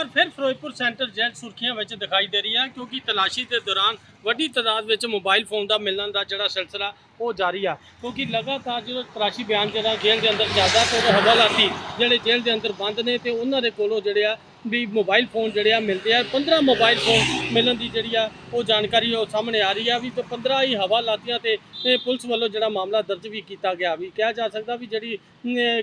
ਵਾਰ ਫਿਰ ਫਿਰੋਜ਼ਪੁਰ ਸੈਂਟਰ ਜੇਲ੍ਹ ਸੁਰਖੀਆਂ ਵਿੱਚ ਦਿਖਾਈ ਦੇ ਰਹੀ ਹੈ ਕਿਉਂਕਿ ਤਲਾਸ਼ੀ ਦੇ ਦੌਰਾਨ ਵੱਡੀ ਤਾਦਾਦ ਵਿੱਚ ਮੋਬਾਈਲ ਫੋਨ ਦਾ ਮਿਲਣ ਦਾ ਜਿਹੜਾ ਸਿਲਸਿਲਾ ਉਹ ਜਾਰੀ ਆ। ਕਿਉਂਕਿ ਲਗਾਤਾਰ ਜਦੋਂ ਤਲਾਸ਼ੀ ਬਿਆਨ ਜਿਹੜਾ ਜੇਲ੍ਹ ਦੇ ਅੰਦਰ ਚੱਲਦਾ ਤੇ ਉਹਦੇ ਹਵਾਲਾਤੀ ਜਿਹੜੇ ਜੇਲ੍ਹ ਦੇ ਅੰਦਰ ਬੰਦ ਨੇ ਤੇ ਉਹਨਾਂ ਦੇ ਕੋਲੋਂ ਜਿਹੜੇ ਆ ਵੀ ਮੋਬਾਈਲ ਫੋਨ ਜਿਹੜੇ ਆ ਮਿਲਦੇ ਆ। 15 ਮੋਬਾਈਲ ਫੋਨ ਮਿਲਣ ਦੀ ਜਿਹੜੀ ਆ, ਉਹ ਜਾਣਕਾਰੀ ਉਹ ਸਾਹਮਣੇ ਆ ਰਹੀ ਆ ਵੀ ਤੇ 15 ਹੀ ਹਵਾਲਾਤੀਆਂ ਤੇ ਇਹ ਪੁਲਿਸ ਵੱਲੋਂ ਜਿਹੜਾ ਮਾਮਲਾ ਦਰਜ ਵੀ ਕੀਤਾ ਗਿਆ ਵੀ। ਕਿਹਾ ਜਾ ਸਕਦਾ ਵੀ ਜਿਹੜੀ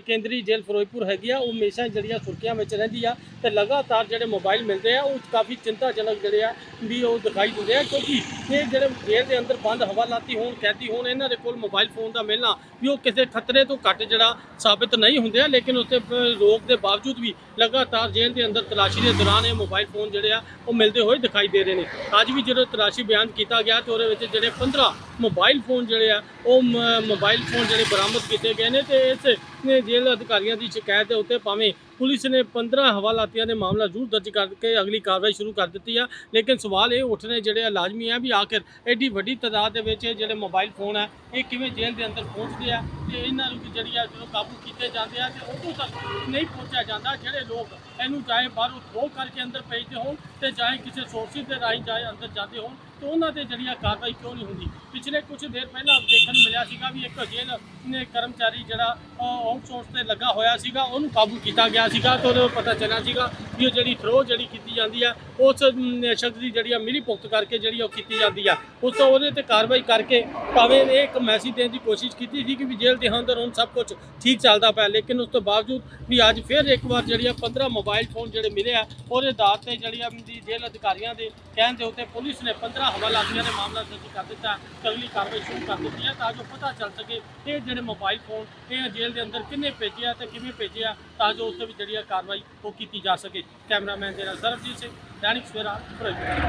ਕੇਂਦਰੀ ਜੇਲ੍ਹ ਫਿਰੋਜ਼ਪੁਰ ਹੈਗੀ ਆ, ਉਹ ਹਮੇਸ਼ਾ ਜਿਹੜੀਆਂ ਸੁਰਖੀਆਂ ਵਿੱਚ ਰਹਿੰਦੀ ਆ ਤੇ ਲਗਾਤਾਰ ਜਿਹੜੇ ਮੋਬਾਈਲ ਮਿਲਦੇ ਆ, ਉਹ ਕਾਫੀ ਚਿੰਤਾਜਨਕ ਜਿਹੜੇ ਆ ਵੀ ਉਹ ਦਿਖਾਈ ਦਿੰਦੇ ਆ ਕਿਉਂਕਿ ਇਹ ਜਿਹੜੇ ਜੇਲ੍ਹ ਦੇ ਅੰਦਰ ਬੰਦ ਹਵਾਲਾਤੀ ਹੋਣ, ਕੈਦੀ ਹੋਣ, ਇਹਨਾਂ ਦੇ ਕੋਲ ਮੋਬਾਈਲ ਫੋਨ ਦਾ ਮਿਲਣਾ ਵੀ ਉਹ ਕਿਸੇ ਖਤਰੇ ਤੋਂ ਘੱਟ ਜਿਹੜਾ ਸਾਬਿਤ ਨਹੀਂ ਹੁੰਦੇ ਆ, ਲੇਕਿਨ ਉਸਤੇ ਰੋਕ ਦੇ ਬਾਵਜੂਦ ਵੀ ਲਗਾਤਾਰ ਜੇਲ੍ਹ ਦੇ ਅੰਦਰ ਤਲਾਸ਼ੀ ਦੇ ਦੌਰਾਨ ਇਹ ਮੋਬਾਈਲ ਫੋਨ ਜਿਹੜੇ ਆ, ਉਹ ਮਿਲਦੇ ਹੋਏ ਦਿਖਾਈ ਦੇ ਰਹੇ ਨੇ। ਅੱਜ ਵੀ ਜਦੋਂ ਤਲਾਸ਼ੀ ਬਿਆਨ ਕੀਤਾ ਗਿਆ ਤੇ ਉਹਦੇ ਵਿੱਚ ਜਿਹੜੇ 15 ਮੋਬਾਈਲ ਫੋਨ ਜਿਹੜੇ ਆ, ਉਹ ਮ- ਮੋਬਾਈਲ ਫੋਨ ਜਿਹੜੇ ਬਰਾਮਦ ਕੀਤੇ ਗਏ ਨੇ ਤੇ ਇਸ ਜੇਲ੍ਹ ਅਧਿਕਾਰੀਆਂ ਦੀ ਸ਼ਿਕਾਇਤ ਦੇ ਉੱਤੇ ਭਾਵੇਂ ਪੁਲਿਸ ਨੇ 15 ਹਵਾਲਾਤੀਆਂ ਦੇ ਮਾਮਲਾ ਜ਼ਰੂਰ ਦਰਜ ਕਰਕੇ ਅਗਲੀ ਕਾਰਵਾਈ ਸ਼ੁਰੂ ਕਰ ਦਿੱਤੀ ਆ, ਲੇਕਿਨ ਸਵਾਲ ਇਹ ਉੱਠਣੇ ਜਿਹੜੇ ਆ ਲਾਜ਼ਮੀ ਆ ਵੀ ਆਖਿਰ ਐਡੀ ਵੱਡੀ ਤਾਦਾਦ ਦੇ ਵਿੱਚ ਇਹ ਜਿਹੜੇ ਮੋਬਾਈਲ ਫੋਨ ਆ, ਇਹ ਕਿਵੇਂ ਜੇਲ੍ਹ ਦੇ ਅੰਦਰ ਪਹੁੰਚਦੇ ਆ ਤੇ ਇਹਨਾਂ ਨੂੰ ਜਿਹੜੀ ਆ ਜਦੋਂ ਕਾਬੂ ਕੀਤੇ ਜਾਂਦੇ ਆ ਤੇ ਉਦੋਂ ਤੱਕ ਨਹੀਂ ਪਹੁੰਚਿਆ ਜਾਂਦਾ ਜਿਹੜੇ ਲੋਕ ਇਹਨੂੰ ਚਾਹੇ ਬਾਹਰੋਂ ਥਰੋ ਕਰਕੇ ਅੰਦਰ ਭੇਜਦੇ ਹੋਣ ਤੇ ਚਾਹੇ ਕਿਸੇ ਸੋਰਸਿਸ ਦੇ ਰਾਹੀਂ ਚਾਹੇ ਅੰਦਰ ਜਾਂਦੇ ਹੋਣ ਤੇ ਉਹਨਾਂ ਤੇ ਜਿਹੜੀ ਆ ਕਾਰਵਾਈ ਕਿਉਂ ਨਹੀਂ ਹੁੰਦੀ? ਪਿਛਲੇ ਕੁਝ ਦੇਰ ਪਹਿਲਾਂ ਦੇਖਣ ਨੂੰ ਮਿਲਿਆ ਸੀਗਾ ਵੀ ਇੱਕ ਜੇਲ੍ਹ ਨੇ ਕਰਮਚਾਰੀ ਜਿਹੜਾ ਆਊਟਸੋਰਸ ਤੇ ਲੱਗਾ ਹੋਇਆ ਸੀਗਾ ਉਹਨੂੰ ਕਾਬੂ ਕੀਤਾ ਗਿਆ ਸੀਗਾ ਤੇ ਉਹਨੂੰ ਪਤਾ ਚੱਲਿਆ ਸੀਗਾ ਵੀ ਉਹ ਜਿਹੜੀ ਥਰੋ ਜਿਹੜੀ ਕੀਤੀ ਜਾਂਦੀ ਆ ਉਸ ਅਮ, ਸ਼ਖਸ ਦੀ ਜਿਹੜੀ ਆ ਮਿਲੀ ਭੁਗਤ ਕਰਕੇ ਜਿਹੜੀ ਉਹ ਕੀਤੀ ਜਾਂਦੀ ਆ। ਉਸ ਤੋਂ ਉਹਦੇ ਤੇ ਕਾਰਵਾਈ ਕਰਕੇ ਭਾਵੇਂ ਇਹ ਇੱਕ ਮੈਸੇਜ ਦੇਣ ਦੀ ਕੋਸ਼ਿਸ਼ ਕੀਤੀ ਸੀ ਕਿ ਵੀ ਜੇਲ੍ਹ ਦੇ ਅੰਦਰ ਹੁਣ ਸਭ ਕੁਝ ਠੀਕ ਚੱਲਦਾ ਪਿਆ ਲੇਕਿਨ ਉਸ ਤੋਂ ਬਾਵਜੂਦ ਵੀ ਅੱਜ ਫਿਰ ਇੱਕ ਵਾਰ ਜਿਹੜੀ ਆ 15 ਮੋਬਾਈਲ ਫੋਨ ਜਿਹੜੇ ਮਿਲੇ ਆ ਉਹਦੇ ਆਧਾਰ ਤੇ ਜਿਹੜੀ ਆ ਜੇਲ੍ਹ ਅਧਿਕਾਰੀਆਂ ਦੇ ਕਹਿਣ ਦੇ ਉੱਤੇ ਪੁਲਿਸ ਨੇ 15 ਹਵਾਲਾਤੀਆਂ ਦੇ ਮਾਮਲਾ ਦਰਜ ਕਰ ਦਿੱਤਾ, ਅਗਲੀ ਕਾਰਵਾਈ ਸ਼ੁਰੂ ਕਰ ਦਿੱਤੀ ਹੈ ਤਾਂ ਜੋ ਪਤਾ ਚੱਲ ਸਕੇ ਇਹ ਜਿਹੜੇ ਮੋਬਾਈਲ ਫੋਨ ਇਹ ਜੇਲ੍ਹ ਦੇ ਅੰਦਰ ਕਿੰਨੇ ਭੇਜਿਆ ਤੇ ਕਿਵੇਂ ਭੇਜਿਆ ਤਾਂ ਜੋ ਉਸ ਤੇ ਵੀ ਜਿਹੜੀ ਆ ਕਾਰਵਾਈ ਉਹ ਕੀਤੀ ਜਾ ਸਕੇ। ਕੈਮਰਾਮੈਨ ਦੇ ਨਾਲ ਸਰਬਜੀਤ ਸਿੰਘ, ਦੈਨਿਕ ਸਵੇਰਾ ਫਿਰੋਜ਼ਪੁਰ